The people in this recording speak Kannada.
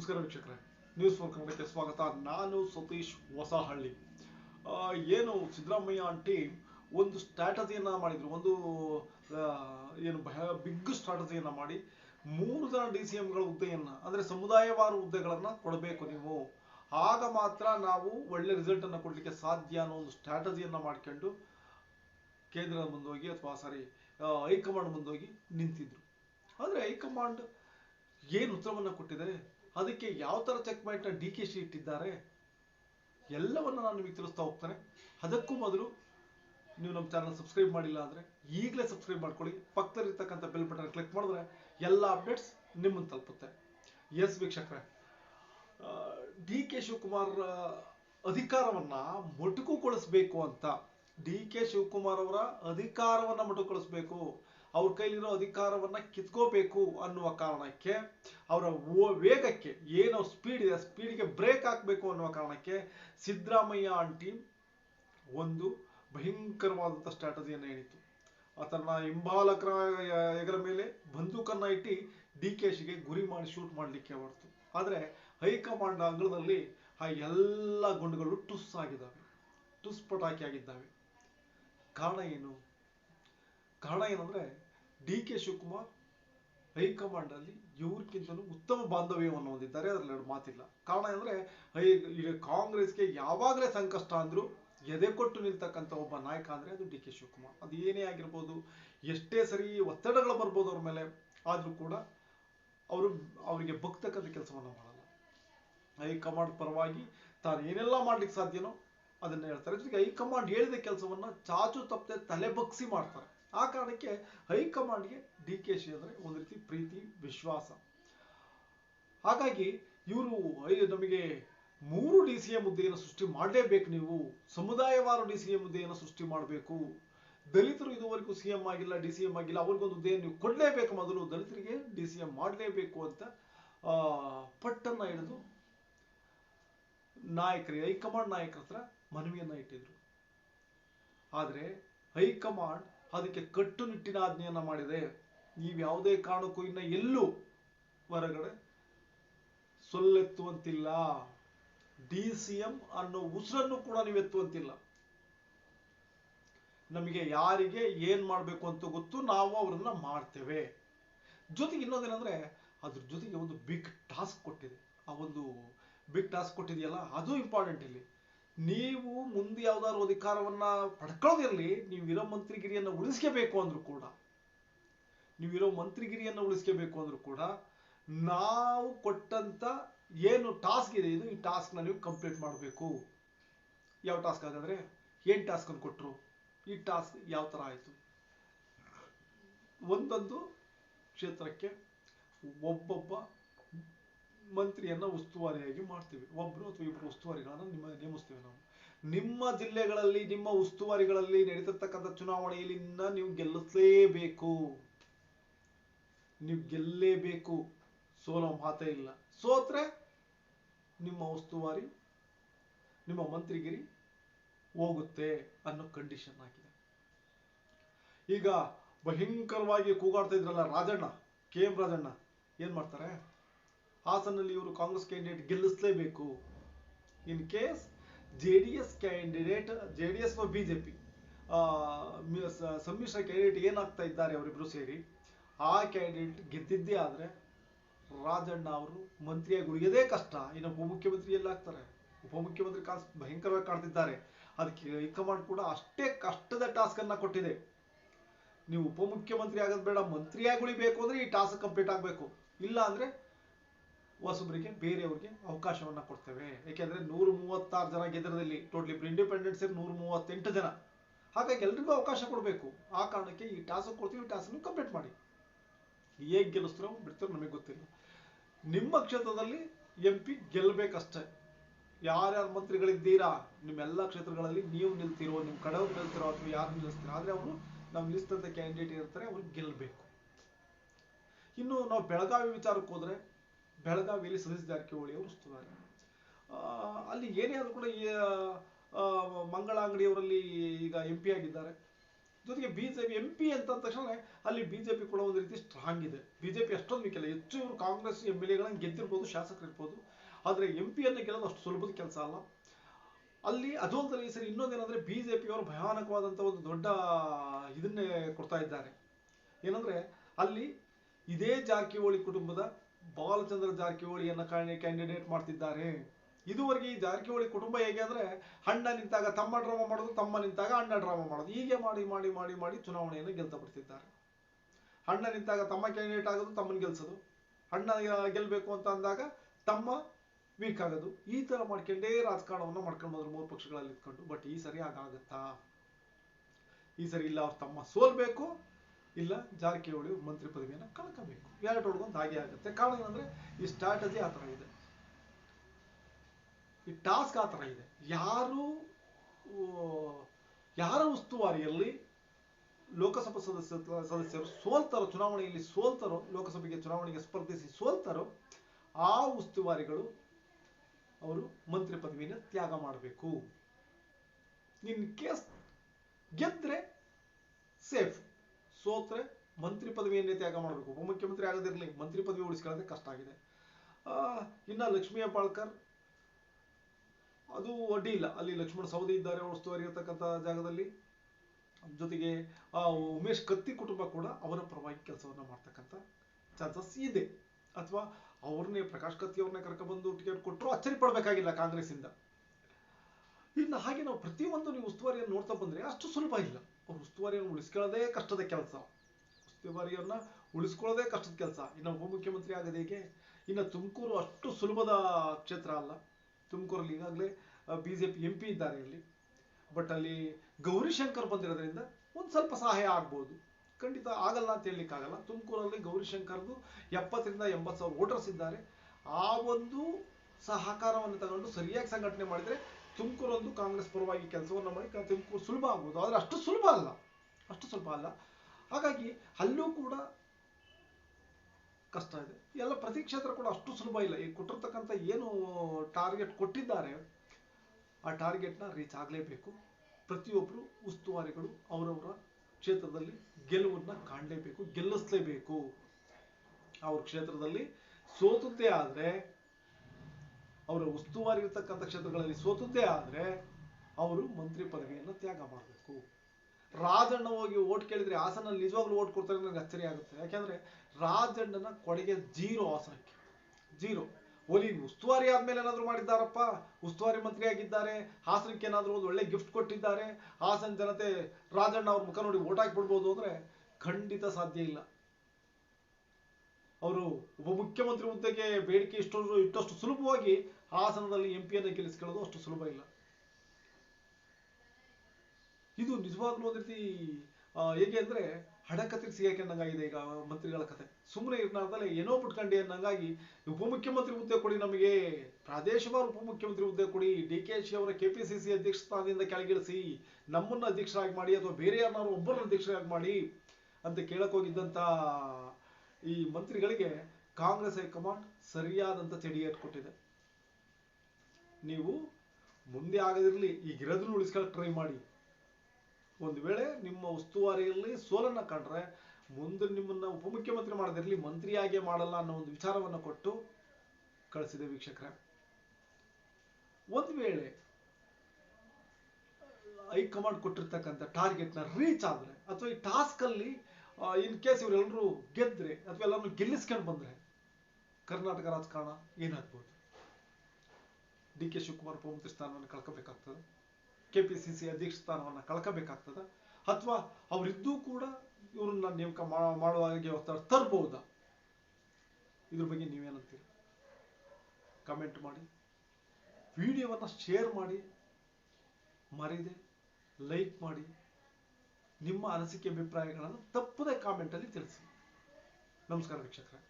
ನಮಸ್ಕಾರ ವೀಕ್ಷಕರೇ. ನ್ಯೂಸ್ ಫೋರ್ ಕನ್ನಡಕ್ಕೆ ಸ್ವಾಗತ. ನಾನು ಸತೀಶ್ ಹೊಸಹಳ್ಳಿ. ಏನು ಸಿದ್ದರಾಮಯ್ಯ ಆಂಟಿ ಒಂದು ಸ್ಟ್ರಾಟಜಿಯನ್ನ ಮಾಡಿದ್ರು. ಒಂದು ಏನು ಬಿಗ್ ಸ್ಟ್ರಾಟಜಿಯನ್ನ ಮಾಡಿ ಮೂರು ಜನ ಡಿ ಸಿ ಎಂಗಳ ಹುದ್ದೆಯನ್ನ, ಅಂದ್ರೆ ಸಮುದಾಯವಾರು ಹುದ್ದೆಗಳನ್ನ ಕೊಡಬೇಕು ನೀವು. ಆಗ ಮಾತ್ರ ನಾವು ಒಳ್ಳೆ ರಿಸಲ್ಟ್ ಅನ್ನ ಕೊಡ್ಲಿಕ್ಕೆ ಸಾಧ್ಯ ಅನ್ನೋ ಒಂದು ಸ್ಟ್ರಾಟಜಿಯನ್ನ ಮಾಡ್ಕೊಂಡು ಕೇಂದ್ರದ ಮುಂದೋಗಿ ಅಥವಾ ಸಾರಿ ಹೈಕಮಾಂಡ್ ಮುಂದೋಗಿ ನಿಂತಿದ್ರು. ಆದ್ರೆ ಹೈಕಮಾಂಡ್ ಏನು ಉತ್ತರವನ್ನ ಕೊಟ್ಟಿದೆ ಅದಕ್ಕೆ ಯಾವ ತರ ಚೆಕ್ನ ಡಿ ಕೆ ಶಿ ಇಟ್ಟಿದ್ದಾರೆ, ಎಲ್ಲವನ್ನ ನಾನು ನಿಮಗೆ ತಿಳಿಸ್ತಾ ಹೋಗ್ತಾನೆ. ಅದಕ್ಕೂ ಮೊದಲು ನೀವು ನಮ್ಮ ಚಾನಲ್ ಸಬ್ಸ್ಕ್ರೈಬ್ ಮಾಡಿಲ್ಲ ಅಂದ್ರೆ ಈಗಲೇ ಸಬ್ಸ್ಕ್ರೈಬ್ ಮಾಡ್ಕೊಳ್ಳಿ. ಪಕ್ಕದಲ್ಲಿರ್ತಕ್ಕಂಥ ಬೆಲ್ ಬಟನ್ ಕ್ಲಿಕ್ ಮಾಡಿದ್ರೆ ಎಲ್ಲ ಅಪ್ಡೇಟ್ಸ್ ನಿಮ್ಮನ್ನು ತಲುಪುತ್ತೆ. ಎಸ್ ವೀಕ್ಷಕರ ಡಿ ಕೆ ಶಿವಕುಮಾರ್ ಅಧಿಕಾರವನ್ನ ಮೊಟಕುಗೊಳಿಸ್ಬೇಕು ಅಂತ. ಡಿ ಕೆ ಶಿವಕುಮಾರ್ ಅವರ ಅಧಿಕಾರವನ್ನ ಮೊಟಕುಗೊಳಿಸ್ಬೇಕು. ಅವ್ರ ಕೈಲಿರೋ ಅಧಿಕಾರವನ್ನ ಕಿತ್ಕೋಬೇಕು ಅನ್ನುವ ಕಾರಣಕ್ಕೆ, ಅವರ ವೇಗಕ್ಕೆ ಏನೋ ಸ್ಪೀಡ್ ಇದೆ ಸ್ಪೀಡ್ಗೆ ಬ್ರೇಕ್ ಹಾಕಬೇಕು ಅನ್ನುವ ಕಾರಣಕ್ಕೆ ಸಿದ್ದರಾಮಯ್ಯ ಆಂಟಿ ಒಂದು ಭಯಂಕರವಾದಂಥ ಸ್ಟ್ರಾಟಜಿಯನ್ನು ಹೇಳಿತು ಆತನ ಹಿಂಬಾಲಕರ ಹೆಗಲ ಮೇಲೆ ಬಂದೂಕನ್ನು ಇಟ್ಟು ಡಿ ಕೆ ಶಿಗೆ ಗುರಿ ಮಾಡಿ ಶೂಟ್ ಮಾಡಲಿಕ್ಕೆ ಹೊರತು ಆದರೆ ಹೈಕಮಾಂಡ್ ಅಂಗಳದಲ್ಲಿ ಆ ಎಲ್ಲ ಗುಂಡುಗಳು ಟುಸ್ ಆಗಿದ್ದಾವೆ, ಟುಸ್ ಪಟಾಕಿ ಆಗಿದ್ದಾವೆ. ಕಾರಣ ಏನು? ಕಾರಣ ಏನಂದ್ರೆ ಡಿ ಕೆ ಶಿವಕುಮಾರ್ ಹೈಕಮಾಂಡ್ ಅಲ್ಲಿ ಇವ್ರಿಗಿಂತಲೂ ಉತ್ತಮ ಬಾಂಧವ್ಯವನ್ನು ಹೊಂದಿದ್ದಾರೆ. ಅದ್ರಲ್ಲಿ ಎರಡು ಮಾತಿಲ್ಲ. ಕಾರಣ ಅಂದ್ರೆ ಹೈ ಕಾಂಗ್ರೆಸ್ಗೆ ಯಾವಾಗಲೇ ಸಂಕಷ್ಟ ಅಂದ್ರು ಎದೆ ಕೊಟ್ಟು ನಿಲ್ತಕ್ಕಂಥ ಒಬ್ಬ ನಾಯಕ ಅಂದ್ರೆ ಅದು ಡಿ ಕೆ ಶಿವಕುಮಾರ್. ಅದು ಏನೇ ಆಗಿರ್ಬೋದು, ಎಷ್ಟೇ ಸರಿ ಒತ್ತಡಗಳು ಬರ್ಬೋದು ಅವ್ರ ಮೇಲೆ, ಆದ್ರೂ ಕೂಡ ಅವರು, ಅವರಿಗೆ ಬಗ್ತಕ್ಕಂಥ ಕೆಲಸವನ್ನು ಮಾಡಲ್ಲ. ಹೈಕಮಾಂಡ್ ಪರವಾಗಿ ತಾನು ಏನೆಲ್ಲ ಮಾಡ್ಲಿಕ್ಕೆ ಸಾಧ್ಯನೋ ಅದನ್ನ ಹೇಳ್ತಾರೆ. ಜೊತೆಗೆ ಹೈಕಮಾಂಡ್ ಹೇಳಿದ ಕೆಲಸವನ್ನ ಚಾಚು ತಪ್ಪದೆ ತಲೆ ಬಗ್ಸಿ ಮಾಡ್ತಾರೆ. ಆ ಕಾರಣಕ್ಕೆ ಹೈಕಮಾಂಡ್ಗೆ ಡಿ ಕೆ ಶಿ ಅಂದ್ರೆ ಒಂದು ರೀತಿ ಪ್ರೀತಿ, ವಿಶ್ವಾಸ. ಹಾಗಾಗಿ ಇವರು ನಮಗೆ ಮೂರು ಡಿ ಸಿ ಹುದ್ದೆಯನ್ನು ಸೃಷ್ಟಿ ಮಾಡಲೇಬೇಕು ನೀವು. ಸಮುದಾಯವಾರು ಡಿ ಸಿ ಹುದ್ದೆಯನ್ನು ಸೃಷ್ಟಿ ಮಾಡಬೇಕು. ದಲಿತರು ಇದುವರೆಗೂ ಸಿ ಎಂ ಆಗಿಲ್ಲ, ಡಿ ಸಿ ಎಂ ಆಗಿಲ್ಲ, ಅವ್ರಿಗೊಂದು ಹುದ್ದೆಯನ್ನು ನೀವು ಕೊಡಲೇಬೇಕು ಮೊದಲು. ದಲಿತರಿಗೆ ಡಿ ಸಿ ಎಂ ಮಾಡಲೇಬೇಕು ಅಂತ ಪಟ್ಟನ್ನ ಹಿಡಿದು ನಾಯಕರಿಗೆ, ಹೈಕಮಾಂಡ್ ನಾಯಕರ ಹತ್ರ ಮನವಿಯನ್ನು ಇಟ್ಟಿದ್ರು. ಆದರೆ ಹೈಕಮಾಂಡ್ ಅದಕ್ಕೆ ಕಟ್ಟುನಿಟ್ಟಿನ ಆಜ್ಞೆಯನ್ನ ಮಾಡಿದೆ. ನೀವು ಯಾವುದೇ ಕಾರಣಕ್ಕೂ ಇನ್ನ ಎಲ್ಲೂ ಹೊರಗಡೆ ಸೊಲ್ಲೆತ್ತುವಂತಿಲ್ಲ. ಡಿ ಸಿ ಎಂ ಅನ್ನೋ ಉಸಿರನ್ನು ಕೂಡ ನೀವು ಎತ್ತುವಂತಿಲ್ಲ. ನಮಗೆ ಯಾರಿಗೆ ಏನ್ ಮಾಡಬೇಕು ಅಂತ ಗೊತ್ತು ನಾವು ಅವರನ್ನ ಮಾಡ್ತೇವೆ. ಜೊತೆಗೆ ಇನ್ನೊಂದೇನಂದ್ರೆ ಅದ್ರ ಜೊತೆಗೆ ಒಂದು ಬಿಗ್ ಟಾಸ್ಕ್ ಕೊಟ್ಟಿದೆ. ಆ ಒಂದು ಬಿಗ್ ಟಾಸ್ಕ್ ಕೊಟ್ಟಿದೆಯಲ್ಲ, ಅದು ಇಂಪಾರ್ಟೆಂಟ್ ಇಲ್ಲಿ. ನೀವು ಮುಂದೆ ಯಾವ್ದಾದ್ರು ಅಧಿಕಾರವನ್ನ ಪಡ್ಕೊಳ್ಳೋದಿರಲಿ ನೀವು ಇರೋ ಮಂತ್ರಿಗಿರಿಯನ್ನ ಉಳಿಸ್ಕೋಬೇಕು ಅಂದ್ರು ಕೂಡ, ನೀವು ಇರೋ ಮಂತ್ರಿಗಿರಿಯನ್ನ ಉಳಿಸ್ಕೋಬೇಕು ಅಂದ್ರು ಕೂಡ, ನಾವು ಕೊಟ್ಟಂತ ಏನು ಟಾಸ್ಕ್ ಇದೆ, ಇದು ಈ ಟಾಸ್ಕ್ ನೀವು ಕಂಪ್ಲೀಟ್ ಮಾಡಬೇಕು. ಯಾವ ಟಾಸ್ಕ್ ಹಾಗಾದ್ರೆ? ಏನ್ ಟಾಸ್ಕ್ ಅನ್ನು ಕೊಟ್ರು? ಈ ಟಾಸ್ಕ್ ಯಾವ ತರ ಆಯ್ತು? ಒಂದೊಂದು ಕ್ಷೇತ್ರಕ್ಕೆ ಒಬ್ಬೊಬ್ಬ ಮಂತ್ರಿಯನ್ನ ಉಸ್ತುವಾರಿಯಾಗಿ ಮಾಡ್ತೀವಿ. ಒಬ್ರು ಅಥವಾ ಇಬ್ರು ಉಸ್ತುವಾರಿಗಳನ್ನ ನಿಮ್ಮ ನೇಮಿಸ್ತೀವಿ ನಾವು. ನಿಮ್ಮ ಜಿಲ್ಲೆಗಳಲ್ಲಿ, ನಿಮ್ಮ ಉಸ್ತುವಾರಿಗಳಲ್ಲಿ ನಡೀತಿರ್ತಕ್ಕಂಥ ಚುನಾವಣೆಯಲ್ಲಿ ನೀವು ಗೆಲ್ಲಿಸಲೇಬೇಕು. ನೀವು ಗೆಲ್ಲಲೇಬೇಕು ಸೋಲೋ ಮಾತೇ ಇಲ್ಲ. ಸೋತ್ರೆ ನಿಮ್ಮ ಉಸ್ತುವಾರಿ, ನಿಮ್ಮ ಮಂತ್ರಿಗಿರಿ ಹೋಗುತ್ತೆ ಅನ್ನೋ ಕಂಡೀಷನ್ ಆಗಿದೆ ಈಗ ಭಯಂಕರವಾಗಿ ಕೂಗಾಡ್ತಾ ಇದ್ರಲ್ಲ ರಾಜಣ್ಣ, ಕೆ ಎಂ ರಾಜಣ್ಣ, ಏನ್ ಮಾಡ್ತಾರೆ? ಹಾಸನಲ್ಲಿ ಇವರು Congress candidate ಗೆಲ್ಲಿಸಲೇಬೇಕು. In case J D S candidate J D S BJP ಸಮ್ಮಿಶ್ರ ಕ್ಯಾಂಡಿಡೇಟ್ ಏನಾಗ್ತಾ ಇದ್ದಾರೆ ಅವರಿಬ್ರು ಸೇರಿ, ಆ ಕ್ಯಾಂಡಿಡೇಟ್ ಗೆದ್ದಿದ್ದೇ ಆದರೆ ರಾಜಣ್ಣ ಅವರು ಮಂತ್ರಿಯಾಗಿ ಉಳಿಯೋದೇ ಕಷ್ಟ. ಇನ್ನು ಉಪಮುಖ್ಯಮಂತ್ರಿ ಎಲ್ಲ ಆಗ್ತಾರೆ ಉಪಮುಖ್ಯಮಂತ್ರಿ ಕಾಸ್ ಭಯಂಕರವಾಗಿ ಕಾಣ್ತಿದ್ದಾರೆ. ಅದಕ್ಕೆ ಹೈಕಮಾಂಡ್ ಕೂಡ ಅಷ್ಟೇ ಕಷ್ಟದ ಟಾಸ್ಕ್ ಅನ್ನ ಕೊಟ್ಟಿದೆ. ನೀವು ಉಪಮುಖ್ಯಮಂತ್ರಿ ಆಗೋದು ಬೇಡ, ಮಂತ್ರಿಯಾಗಿ ಉಳಿಬೇಕು ಅಂದ್ರೆ ಈ ಟಾಸ್ಕ್ ಕಂಪ್ಲೀಟ್ ಆಗಬೇಕು. ಇಲ್ಲ ಅಂದ್ರೆ ಹೊಸಬರಿಗೆ ಬೇರೆಯವ್ರಿಗೆ ಅವಕಾಶವನ್ನ ಕೊಡ್ತೇವೆ. ಯಾಕೆಂದ್ರೆ ನೂರ ಮೂವತ್ತಾರು ಜನ ಗೆದ್ದರದಲ್ಲಿ ಟೋಟಲಿ ಇಂಡಿಪೆಂಡೆಂಟ್ ಸೇರಿ ನೂರ ಮೂವತ್ತೆಂಟು ಜನ. ಹಾಗಾಗಿ ಎಲ್ರಿಗೂ ಅವಕಾಶ ಕೊಡಬೇಕು. ಆ ಕಾರಣಕ್ಕೆ ಈ ಟಾಸ್ಕ್ ಕೊಡ್ತೀವಿ, ಈ ಟಾಸ್ಕ್ ಕಂಪ್ಲೀಟ್ ಮಾಡಿ. ಹೇಗೆ ಗೆಲ್ಲಿಸ್ತಾರೋ ಬಿಡ್ತಾರೋ ನಮಗೆ ಗೊತ್ತಿಲ್ಲ. ನಿಮ್ಮ ಕ್ಷೇತ್ರದಲ್ಲಿ ಎಂ ಪಿ ಗೆಲ್ಲಬೇಕಷ್ಟೇ ಯಾರ್ಯಾರು ಮಂತ್ರಿಗಳಿದ್ದೀರಾ, ನಿಮ್ಮೆಲ್ಲ ಕ್ಷೇತ್ರಗಳಲ್ಲಿ ನೀವು ನಿಲ್ತಿರೋ ನಿಮ್ಮ ಕಡೆಯವ್ರು ನಿಲ್ತಿರೋ ಅಥವಾ ಯಾರು ನಿಲ್ಲಿಸ್ತೀರೋ ಆದರೆ ಅವರು ನಾವು ನಿಲ್ಲಿಸಿದಂಥ ಕ್ಯಾಂಡಿಡೇಟ್ ಇರ್ತಾರೆ ಅವ್ರಿಗೆ ಗೆಲ್ಲಬೇಕು ಇನ್ನು ನಾವು ಬೆಳಗಾವಿ ವಿಚಾರಕ್ಕೆ ಹೋದ್ರೆ ಬೆಳಗಾವಿಯಲ್ಲಿ ಸತೀಶ್ ಜಾರಕಿಹೊಳಿ ಅವರು ಉಸ್ತುವಾರಿ ಅಲ್ಲಿ ಏನೇ ಆದರೂ ಕೂಡ ಈ ಮಂಗಳ ಅಂಗಡಿಯವರಲ್ಲಿ ಈಗ ಎಂ ಪಿ ಆಗಿದ್ದಾರೆ. ಜೊತೆಗೆ ಬಿಜೆಪಿ ಎಂ ಪಿ ಅಂತ ತಕ್ಷಣ ಅಲ್ಲಿ ಬಿಜೆಪಿ ಕೂಡ ಒಂದು ರೀತಿ ಸ್ಟ್ರಾಂಗ್ ಇದೆ. ಬಿಜೆಪಿ ಅಷ್ಟೊಂದು ಮಿಕ್ಕಿಲ್ಲ ಹೆಚ್ಚು ಇವರು ಕಾಂಗ್ರೆಸ್ ಎಂ ಎಲ್ ಎಗಳನ್ನು ಗೆದ್ದಿರ್ಬೋದು, ಶಾಸಕರಿರ್ಬೋದು. ಆದರೆ ಎಂ ಪಿಯನ್ನು ಗೆಲ್ಲೋದು ಅಷ್ಟು ಸುಲಭದ ಕೆಲಸ ಅಲ್ಲ. ಅಲ್ಲಿ ಅದೊಂದರ ಈ ಸರಿ ಇನ್ನೊಂದೇನಂದ್ರೆ ಬಿಜೆಪಿಯವರು ಭಯಾನಕವಾದಂಥ ಒಂದು ದೊಡ್ಡ ಇದನ್ನೇ ಕೊಡ್ತಾ ಇದ್ದಾರೆ. ಏನಂದ್ರೆ ಅಲ್ಲಿ ಇದೇ ಜಾರಕಿಹೊಳಿ ಕುಟುಂಬದ ಬಾಲಚಂದ್ರ ಜಾರಕಿಹೊಳಿಯನ್ನ ಕ್ಯಾಂಡಿಡೇಟ್ ಮಾಡ್ತಿದ್ದಾರೆ. ಇದುವರೆಗೆ ಈ ಜಾರಕಿಹೊಳಿ ಕುಟುಂಬ ಹೇಗೆ ಅಂದ್ರೆ ಅಣ್ಣ ನಿಂತಾಗ ತಮ್ಮ ಡ್ರಾಮಾ ಮಾಡೋದು, ತಮ್ಮ ನಿಂತಾಗ ಅಣ್ಣ ಡ್ರಾಮಾ ಮಾಡೋದು. ಹೀಗೆ ಮಾಡಿ ಮಾಡಿ ಮಾಡಿ ಮಾಡಿ ಚುನಾವಣೆಯನ್ನು ಗೆಲ್ತ ಬಿಡ್ತಿದ್ದಾರೆ ಅಣ್ಣ ನಿಂತಾಗ ತಮ್ಮ ಕ್ಯಾಂಡಿಡೇಟ್ ಆಗೋದು, ತಮ್ಮನ ಗೆಲ್ಸೋದು. ಅಣ್ಣ ಗೆಲ್ಬೇಕು ಅಂತ ಅಂದಾಗ ತಮ್ಮ ವೀಕ್ ಆಗೋದು. ಈ ತರ ಮಾಡ್ಕೊಂಡೇ ರಾಜಕಾರಣವನ್ನು ಮಾಡ್ಕೊಂಡು ಬಂದ್ರು ಮೂರು ಪಕ್ಷಗಳಲ್ಲಿ ಇದ್ಕೊಂಡು. ಬಟ್ ಈ ಸರಿ ಹಾಗಾಗತ್ತಾ? ಈ ಸರಿ ಇಲ್ಲ, ಅವ್ರ ತಮ್ಮ ಸೋಲ್ಬೇಕು. ಇಲ್ಲ, ಜಾರಕಿಹೊಳಿ ಮಂತ್ರಿ ಪದವಿಯನ್ನು ಕಳ್ಕೋಬೇಕು. ಎರಡರೊಳಗೊಂದು ಹಾಗೆ ಆಗುತ್ತೆ. ಕಾರಣ ಏನಂದ್ರೆ, ಈ ಸ್ಟ್ರಾಟಜಿ ಆ ಥರ ಇದೆ. ಈ ಟಾಸ್ಕ್ ಆ ಥರ ಇದೆ. ಯಾರು ಯಾರ ಉಸ್ತುವಾರಿಯಲ್ಲಿ ಲೋಕಸಭಾ ಸದಸ್ಯ ಸದಸ್ಯರು ಸೋಲ್ತಾರೋ, ಚುನಾವಣೆಯಲ್ಲಿ ಸೋಲ್ತಾರೋ, ಲೋಕಸಭೆಗೆ ಚುನಾವಣೆಗೆ ಸ್ಪರ್ಧಿಸಿ ಸೋಲ್ತಾರೋ, ಆ ಉಸ್ತುವಾರಿಗಳು ಅವರು ಮಂತ್ರಿ ಪದವಿಯನ್ನು ತ್ಯಾಗ ಮಾಡಬೇಕು. ಇನ್ ಕೇಸ್ ಗೆದ್ರೆ ಸೇಫ್ ಸೋತ್ರೆ ಮಂತ್ರಿ ಪದವಿಯನ್ನೇ ತ್ಯಾಗ ಮಾಡಬೇಕು. ಉಪಮುಖ್ಯಮಂತ್ರಿ ಆಗದಿರಲಿ, ಮಂತ್ರಿ ಪದವಿ ಉಳಿಸ್ಕೊಳ್ಳೋದೇ ಕಷ್ಟ ಆಗಿದೆ. ಇನ್ನು ಲಕ್ಷ್ಮೀ ಪಾಳ್ಕರ್, ಅದು ಅಡ್ಡಿ ಇಲ್ಲ. ಅಲ್ಲಿ ಲಕ್ಷ್ಮಣ ಸವದಿ ಇದ್ದಾರೆ ಉಸ್ತುವಾರಿ ಇರತಕ್ಕಂಥ ಜಾಗದಲ್ಲಿ. ಜೊತೆಗೆ ಉಮೇಶ್ ಕತ್ತಿ ಕುಟುಂಬ ಕೂಡ ಅವರ ಪರವಾಗಿ ಕೆಲಸವನ್ನು ಮಾಡ್ತಕ್ಕಂಥ ಚಾನ್ಸಸ್ ಇದೆ. ಅಥವಾ ಅವ್ರನ್ನೇ, ಪ್ರಕಾಶ್ ಕತ್ತಿ ಅವ್ರನ್ನೇ ಕರ್ಕೊಂಡ್ಬಂದು ಟಿಕೆಟ್ ಕೊಟ್ಟರು ಅಚ್ಚರಿ ಪಡಬೇಕಾಗಿಲ್ಲ ಕಾಂಗ್ರೆಸ್ಸಿಂದ. ಇನ್ನು ಹಾಗೆ ನಾವು ಪ್ರತಿಯೊಂದು ನೀವು ಉಸ್ತುವಾರಿಯನ್ನು ನೋಡ್ತಾ ಬಂದ್ರೆ ಅಷ್ಟು ಸುಲಭ ಇಲ್ಲ. ಉಸ್ತುವಾರಿಯನ್ನು ಉಳಿಸ್ಕೊಳ್ಳೋದೇ ಕಷ್ಟದ ಕೆಲಸ. ಉಸ್ತುವಾರಿಯನ್ನ ಉಳಿಸ್ಕೊಳ್ಳೋದೇ ಕಷ್ಟದ ಕೆಲಸ. ಇನ್ನು ಉಪಮುಖ್ಯಮಂತ್ರಿ ಆಗದ ಹೇಗೆ? ಇನ್ನು ತುಮಕೂರು ಅಷ್ಟು ಸುಲಭದ ಕ್ಷೇತ್ರ ಅಲ್ಲ. ತುಮಕೂರಲ್ಲಿ ಈಗಾಗಲೇ ಬಿಜೆಪಿ ಎಂ ಪಿ ಇದ್ದಾರೆ ಇಲ್ಲಿ. ಬಟ್ ಅಲ್ಲಿ ಗೌರಿಶಂಕರ್ ಬಂದಿರೋದ್ರಿಂದ ಒಂದು ಸ್ವಲ್ಪ ಸಹಾಯ ಆಗ್ಬೋದು. ಖಂಡಿತ ಆಗಲ್ಲ ಅಂತ ಹೇಳಲಿಕ್ಕಾಗಲ್ಲ ತುಮಕೂರಲ್ಲಿ ಗೌರಿಶಂಕರ್ದು ಎಪ್ಪತ್ತರಿಂದ ಎಂಬತ್ತು ಸಾವಿರ ವೋಟರ್ಸ್ ಇದ್ದಾರೆ. ಆ ಒಂದು ಸಹಕಾರವನ್ನು ತಗೊಂಡು ಸರಿಯಾಗಿ ಸಂಘಟನೆ ಮಾಡಿದ್ರೆ ತುಮಕೂರು ಒಂದು ಕಾಂಗ್ರೆಸ್ ಪರವಾಗಿ ಕೆಲಸವನ್ನು ಮಾಡಿ ತುಮಕೂರು ಸುಲಭ ಆಗ್ಬೋದು. ಆದರೆ ಅಷ್ಟು ಸುಲಭ ಅಲ್ಲ. ಅಷ್ಟು ಸುಲಭ ಅಲ್ಲ. ಹಾಗಾಗಿ ಅಲ್ಲೂ ಕೂಡ ಕಷ್ಟ ಇದೆ. ಎಲ್ಲ ಪ್ರತಿ ಕ್ಷೇತ್ರ ಕೂಡ ಅಷ್ಟು ಸುಲಭ ಇಲ್ಲ. ಈ ಕೊಟ್ಟಿರ್ತಕ್ಕಂಥ ಏನು ಟಾರ್ಗೆಟ್ ಕೊಟ್ಟಿದ್ದಾರೆ, ಆ ಟಾರ್ಗೆಟ್ನ ರೀಚ್ ಆಗಲೇಬೇಕು. ಪ್ರತಿಯೊಬ್ಬರು ಉಸ್ತುವಾರಿಗಳು ಅವರವರ ಕ್ಷೇತ್ರದಲ್ಲಿ ಗೆಲುವನ್ನ ಕಾಣಲೇಬೇಕು, ಗೆಲ್ಲಿಸ್ಲೇಬೇಕು. ಅವ್ರ ಕ್ಷೇತ್ರದಲ್ಲಿ ಸೋತದ್ದೇ ಆದ್ರೆ ಅವರ ಉಸ್ತುವಾರಿ ಇರತಕ್ಕಂಥ ಕ್ಷೇತ್ರಗಳಲ್ಲಿ ಸೋತದ್ದೇ ಆದರೆ ಅವರು ಮಂತ್ರಿ ಪದವಿಯನ್ನು ತ್ಯಾಗ ಮಾಡಬೇಕು. ರಾಜಣ್ಣ ಹೋಗಿ ಓಟ್ ಕೇಳಿದ್ರೆ ಹಾಸನಲ್ಲಿ ನಿಜವಾಗ್ಲೂ ಓಟ್ ಕೊಡ್ತಾರೆ ನನಗೆ ಅಚ್ಚರಿ ಆಗುತ್ತೆ. ಯಾಕೆಂದ್ರೆ ರಾಜಣ್ಣನ ಕೊಡುಗೆ ಜೀರೋ ಹಾಸನಕ್ಕೆ. ಜೀರೋ. ಒಲಿ ಉಸ್ತುವಾರಿ ಆದ್ಮೇಲೆ ಏನಾದ್ರು ಮಾಡಿದ್ದಾರಪ್ಪ? ಉಸ್ತುವಾರಿ ಮಂತ್ರಿ ಆಗಿದ್ದಾರೆ. ಹಾಸನಕ್ಕೆ ಏನಾದ್ರು ಒಂದು ಒಳ್ಳೆ ಗಿಫ್ಟ್ ಕೊಟ್ಟಿದ್ದಾರೆ. ಹಾಸನ ಜನತೆ ರಾಜಣ್ಣ ಅವ್ರ ಮುಖ ನೋಡಿ ಓಟ್ ಹಾಕ್ಬಿಡ್ಬೋದು ಅಂದ್ರೆ ಖಂಡಿತ ಸಾಧ್ಯ ಇಲ್ಲ. ಅವರು ಉಪಮುಖ್ಯಮಂತ್ರಿ ಹುದ್ದೆಗೆ ಬೇಡಿಕೆ ಇಷ್ಟೊಂದು ಇಟ್ಟಷ್ಟು ಸುಲಭವಾಗಿ ಹಾಸನದಲ್ಲಿ ಎಂ ಪಿಯನ್ನು ಗೆಲ್ಲಿಸ್ಕೊಳ್ಳೋದು ಅಷ್ಟು ಸುಲಭ ಇಲ್ಲ. ಇದು ನಿಜವಾಗ್ಲೂ ಒಂದು ರೀತಿ ಹೇಗೆ ಅಂದ್ರೆ ಸಿಗಕ್ಕೆ ಸಿಗಾಕೊಂಡಂಗಾಗಿದೆ ಈಗ ಮಂತ್ರಿಗಳ ಕತೆ. ಸುಮ್ಮನೆ ಇರ್ನಾರ್ದಲ್ಲೇ ಏನೋ ಬಿಟ್ಕಂಡಿ ಅನ್ನಂಗಾಗಿ ಉಪಮುಖ್ಯಮಂತ್ರಿ ಹುದ್ದೆ ಕೊಡಿ ನಮಗೆ, ಪ್ರಾದೇಶಿಕವಾದ ಉಪಮುಖ್ಯಮಂತ್ರಿ ಹುದ್ದೆ ಕೊಡಿ, ಡಿ ಕೆ ಶಿ ಅವರ ಸಿ ಅಧ್ಯಕ್ಷ ಸ್ಥಾನದಿಂದ ಕೆಳಗಿಳಿಸಿ, ನಮ್ಮನ್ನ ಅಧ್ಯಕ್ಷರಾಗಿ ಮಾಡಿ ಅಥವಾ ಬೇರೆ ಯಾರನ್ನಾರು ಒಬ್ಬರನ್ನ ಅಧ್ಯಕ್ಷರಾಗಿ ಮಾಡಿ ಅಂತ ಕೇಳಕ್ ಹೋಗಿದ್ದಂತ ಈ ಮಂತ್ರಿಗಳಿಗೆ ಕಾಂಗ್ರೆಸ್ ಹೈಕಮಾಂಡ್ ಸರಿಯಾದಂತ ತೆಡಿಯಟ್ ಕೊಟ್ಟಿದೆ. ನೀವು ಮುಂದೆ ಆಗದಿರಲಿ ಈಗಿರೋದನ್ನು ಉಳಿಸ್ಕೊಳ್ಳೋಕೆ ಟ್ರೈ ಮಾಡಿ. ಒಂದು ವೇಳೆ ನಿಮ್ಮ ಉಸ್ತುವಾರಿಯಲ್ಲಿ ಸೋಲನ್ನ ಕಂಡ್ರೆ, ಮುಂದೆ ನಿಮ್ಮನ್ನ ಉಪಮುಖ್ಯಮಂತ್ರಿ ಮಾಡದಿರಲಿ ಮಂತ್ರಿಯಾಗೆ ಮಾಡಲ್ಲ ಅನ್ನೋ ಒಂದು ವಿಚಾರವನ್ನ ಕೊಟ್ಟು ಕಳಿಸಿದೆ ವೀಕ್ಷಕರ. ಒಂದು ವೇಳೆ ಹೈಕಮಾಂಡ್ ಕೊಟ್ಟಿರ್ತಕ್ಕಂಥ ಟಾರ್ಗೆಟ್ನ ರೀಚ್ ಆದ್ರೆ, ಅಥವಾ ಈ ಟಾಸ್ಕ್ ಅಲ್ಲಿ ಇನ್ ಕೇಸ್ ಇವರೆಲ್ಲರೂ ಗೆದ್ರೆ ಅಥವಾ ಎಲ್ಲರನ್ನು ಗೆಲ್ಲಿಸ್ಕೊಂಡು ಬಂದ್ರೆ ಕರ್ನಾಟಕ ರಾಜಕಾರಣ ಏನಾಗ್ಬೋದು? ಡಿ ಕೆ ಶಿವಕುಮಾರ್ ಉಪಮಂತ್ರಿ ಸ್ಥಾನವನ್ನು ಕಳ್ಕೋಬೇಕಾಗ್ತದೆ? ಸಿ ಅಧ್ಯಕ್ಷ ಸ್ಥಾನವನ್ನು ಕಳ್ಕೋಬೇಕಾಗ್ತದ? ಅಥವಾ ಅವರಿದ್ದೂ ಕೂಡ ಇವ್ರನ್ನ ನೇಮಕ ಮಾಡುವ ಹಾಗೆ ಒತ್ತಡ ತರ್ಬಹುದಾ ಇದ್ರ ಬಗ್ಗೆ ನೀವೇನಂತೀರಿ? ಕಮೆಂಟ್ ಮಾಡಿ. ವಿಡಿಯೋವನ್ನು ಶೇರ್ ಮಾಡಿ. ಮರೀದೆ ಲೈಕ್ ಮಾಡಿ. ನಿಮ್ಮ ಅನಿಸಿಕೆ ಅಭಿಪ್ರಾಯಗಳನ್ನು ತಪ್ಪದೆ ಕಾಮೆಂಟಲ್ಲಿ ತಿಳಿಸಿ. ನಮಸ್ಕಾರ ವೀಕ್ಷಕರೇ.